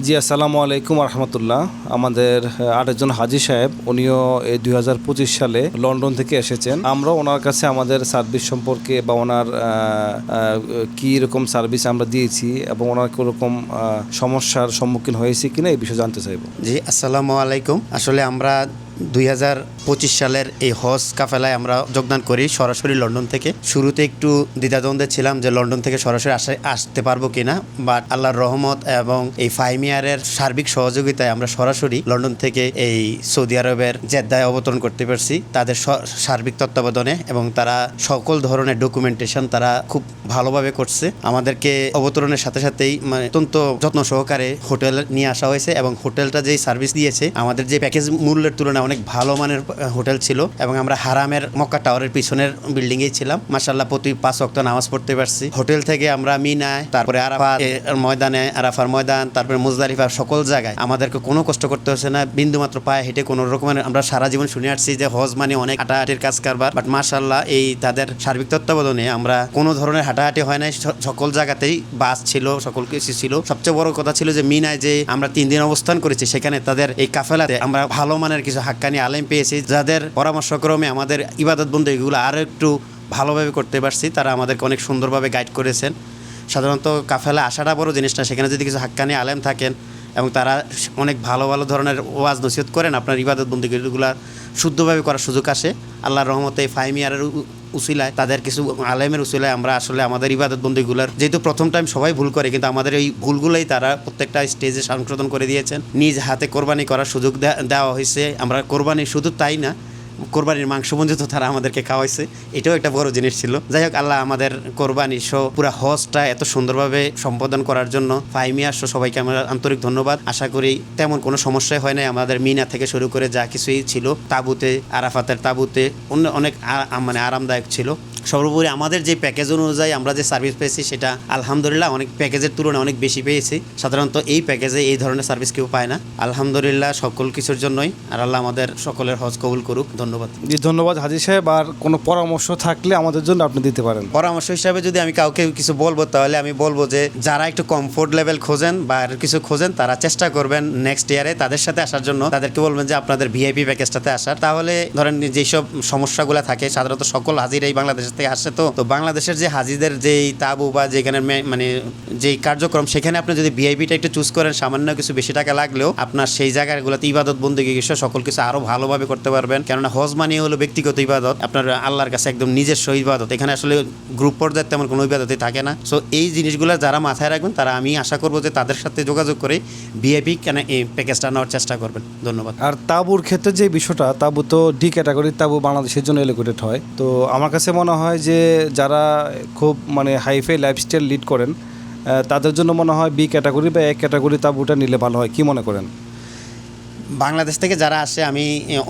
জি, আসসালামু আলাইকুম রহমতুল্লাহ। আমাদের আরেকজন হাজি সাহেব, উনিও এই দুই হাজার পঁচিশ সালে লন্ডন থেকে এসেছেন। আমরা ওনার কাছে আমাদের সার্ভিস সম্পর্কে বা ওনার কি রকম সার্ভিস আমরা দিয়েছি এবং ওনার কোরকম সমস্যার সম্মুখীন হয়েছে কিনা এই বিষয়ে জানতে চাইব। জি, আসসালামু আলাইকুম। আসলে আমরা দুই হাজার পঁচিশ সালের এই হজ কাফেলায় আমরা যোগদান করি সরাসরি লন্ডন থেকে। শুরুতে একটু দ্বিধাদ্বন্দ্বে ছিলাম যে লন্ডন থেকে সরাসরি আসে আসতে পারব কিনা বাট আল্লাহর রহমত এবং এই ফাইমিয়ারের সার্বিক সহযোগিতায় আমরা সরাসরি লন্ডন থেকে এই সৌদি আরবের জেদ্দায় অবতরণ করতে পারছি। তাদের সার্বিক তত্ত্বাবধানে এবং তারা সকল ধরনের ডকুমেন্টেশন তারা খুব ভালোভাবে করছে। আমাদেরকে অবতরণের সাথে সাথেই মানে অত্যন্ত যত্ন সহকারে হোটেল নিয়ে আসা হয়েছে এবং হোটেলটা যেই সার্ভিস দিয়েছে, আমাদের যে প্যাকেজ মূল্যের তুলনায় অনেক ভালো মানের হোটেল ছিল এবং আমরা হারামের মক্কা টাওয়ারের পিছনের বিল্ডিংয়েই ছিলাম। মাসাল্লাহ প্রতি পাঁচ অক্ট নামাজ পড়তে পারছি। হোটেল থেকে আমরা মিনায়, তারপরে আরাফাত, এর ময়দানে, আরাফার ময়দান, তারপরে মুজদালিফার সকল জায়গায়। আমাদেরকে কোনো কষ্ট করতে হচ্ছে না। বিন্দু মাত্র পায়ে হেঁটে কোনো রকমের আমরা সারা জীবন শুনে আসছি যে হজ মানে অনেক হাঁটাহাটির কাজ কারবার। বাট মাসাল্লাহ এই তাদের সার্বিক তত্ত্বাবধানে আমরা কোনো ধরনের হাঁটাহাঁটি হয় নাই। সকল জায়গাতেই বাস ছিল, সকল কিছু ছিল। সবচেয়ে বড় কথা ছিল যে মিনায় যে আমরা তিন দিন অবস্থান করেছি, সেখানে তাদের এই কাফেলাতে আমরা ভালো মানের কিছু হাক্কানি আলেম পেয়েছি। যাদের পরামর্শক্রমে আমাদের ইবাদত বন্ধু এগুলো আরও একটু ভালোভাবে করতে পারছি, তারা আমাদেরকে অনেক সুন্দরভাবে গাইড করেছেন। সাধারণত কাফেলা আসাটা বড় জিনিসটা, সেখানে যদি কিছু হাক্কানি আলেম থাকেন এবং তারা অনেক ভালো ভালো ধরনের ওয়াজ নসিহত করেন। আপনার ইবাদত বন্দীগুলো শুদ্ধভাবে করার সুযোগ আসে। আল্লাহর রহমতে ফাইমিয়ারের উসিলায়, তাদের কিছু আলেমের উসিলায় আমরা আসলে আমাদের ইবাদত বন্দীগুলোর যেহেতু প্রথম টাইম সবাই ভুল করে, কিন্তু আমাদের এই ভুলগুলোই তারা প্রত্যেকটা স্টেজে সংশোধন করে দিয়েছেন। নিজ হাতে কোরবানি করার সুযোগ দেওয়া হয়েছে। আমরা কোরবানি শুধু তাই না কোরবানির মাংস পর্যন্ত তারা আমাদেরকে খাওয়াইছে। এটাও একটা বড় জিনিস ছিল। যাই হোক, আল্লাহ আমাদের কোরবানি সহ পুরো হজটা এত সুন্দরভাবে সম্পাদন করার জন্য ফাইমিয়া সহ সবাইকে আমরা আন্তরিক ধন্যবাদ। আশা করি তেমন কোনো সমস্যাই হয় নাই। আমাদের মিনা থেকে শুরু করে যা কিছুই ছিল, তাবুতে, আরাফাতের তাবুতে, অন্য অনেক মানে আরামদায়ক ছিল। সর্বোপরি আমাদের যে প্যাকেজ অনুযায়ী আমরা যে সার্ভিস পেয়েছি সেটা আলহামদুলিল্লাহ অনেক প্যাকেজের তুলনায় অনেক বেশি পেয়েছি। সাধারণত এই প্যাকেজে এই ধরনের সার্ভিস কেউ পায় না। আলহামদুলিল্লাহ সকল কিছুর জন্যই। আর আল্লাহ আমাদের সকলের হজ কবুল করুক। ধন্যবাদ। জি ধন্যবাদ হাজি সাহেব। আর কোনো পরামর্শ থাকলে আমাদের জন্য আপনি দিতে পারেন। পরামর্শ হিসাবে যদি আমি কাউকে কিছু বলব তাহলে আমি বলব যে যারা একটু কমফোর্ট লেভেল খোঁজেন বা আর কিছু খোঁজেন তারা চেষ্টা করবেন নেক্সট ইয়ারে তাদের সাথে আসার জন্য। তাদেরকে বলবেন যে আপনাদের ভিআইপি প্যাকেজটাতে আসার। তাহলে ধরেন যেসব সমস্যাগুলো থাকে সাধারণত সকল হাজির এই বাংলাদেশ থেকে আসে তো তো বাংলাদেশের যে হাজিদের যেই তাবু বা যেখানে মানে যেই কার্যক্রম, সেখানে আপনি যদি ভিআইপিটা একটু চুজ করেন, সামান্য কিছু বেশি টাকা লাগলেও আপনার সেই জায়গাগুলোতে ইবাদত বন্দী গিয়ে সকল কিছু আরও ভালোভাবে করতে পারবেন। কেননা হজ মানে হলো ব্যক্তিগত ইবাদত। আপনার আল্লাহর কাছে একদম নিজস্ব ইবাদত। এখানে আসলে গ্রুপ পর্যায়ে তেমন কোনো ইবাদতই থাকে না। সো এই জিনিসগুলো যারা মাথায় রাখবেন, তারা আমি আশা করব যে তাদের সাথে যোগাযোগ করে ভিআইপি কেন এই প্যাকেজটা নেওয়ার চেষ্টা করবেন। ধন্যবাদ। আর তাঁবুর ক্ষেত্রে যে বিষয়টা, তাঁবু তো ডি ক্যাটাগরির তাবু বাংলাদেশের জন্য এলোকেটেড হয়। তো আমার কাছে মনে হয় যে যারা খুব মানে হাইফাই লাইফস্টাইল লিড করেন তাদের জন্য মনে হয় বি ক্যাটাগরি বা এ ক্যাটাগরি তাবুটা নিলে ভালো হয়। কি মনে করেন? বাংলাদেশ থেকে যারা আসে, আমি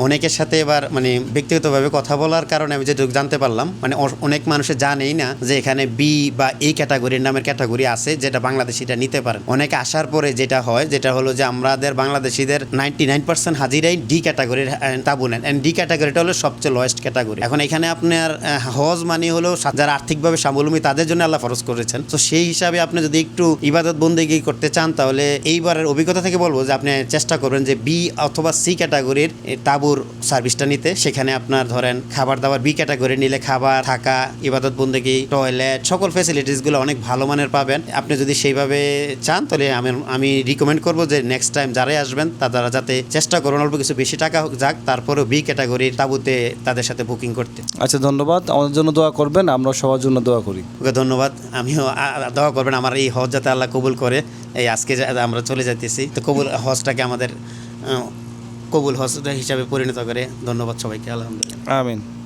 অনেকের সাথে এবার মানে ব্যক্তিগতভাবে কথা বলার কারণে আমি যেটুকু জানতে পারলাম মানে অনেক মানুষে জানেই না যে এখানে বি বা এই ক্যাটাগরির নামের ক্যাটাগরি আছে, যেটা বাংলাদেশিটা নিতে পারেন অনেকে আসার পরে যেটা হয়, যেটা হলো যে আমাদের বাংলাদেশিদের নাইনটি নাইন পার্সেন্ট হাজিরাই ডি ক্যাটাগরির তাবু নেন। অ্যান্ড ডি ক্যাটাগরিটা হলো সবচেয়ে লোয়েস্ট ক্যাটাগরি এখন এখানে আপনার হজ মানে হলো যারা আর্থিকভাবে স্বাবলম্বী, তাদের জন্য আল্লাহ ফরজ করেছেন। তো সেই হিসাবে আপনি যদি একটু ইবাদত বন্দেগি করতে চান, তাহলে এইবারের অভিজ্ঞতা থেকে বলব যে আপনি চেষ্টা করবেন যে বি অথবা সি ক্যাটাগরির তাবুর সার্ভিসটা নিতে। সেখানে আপনার ধরেন খাবার দাবার বি ক্যাটাগরি নিলে খাবার থাকা ইবাদত বন্দেগি টয়লেট সকল ফেসিলিটিসগুলো অনেক ভালো মানের পাবেন। আপনি যদি সেইভাবে চান তাহলে আমি আমি রিকমেন্ড করব যে নেক্সট টাইম যারাই আসবেন তারা যাতে চেষ্টা করুন অল্প কিছু বেশি টাকা হোক যাক তারপরেও বি ক্যাটাগরির তাবুতে তাদের সাথে বুকিং করতে। আচ্ছা ধন্যবাদ। আমাদের জন্য দোয়া করবেন আমরা সবার জন্য দোয়া করি। ওকে ধন্যবাদ। আমিও দোয়া করবেন আমার এই হজ যাতে আল্লাহ কবুল করে। এই আজকে আমরা চলে যাইতেছি তো কবুল হজটাকে আমাদের কবুল হজ হিসাবে পরিণত করে ধন্যবাদ সবাইকে আলহামদুলিল্লাহ। আমিন।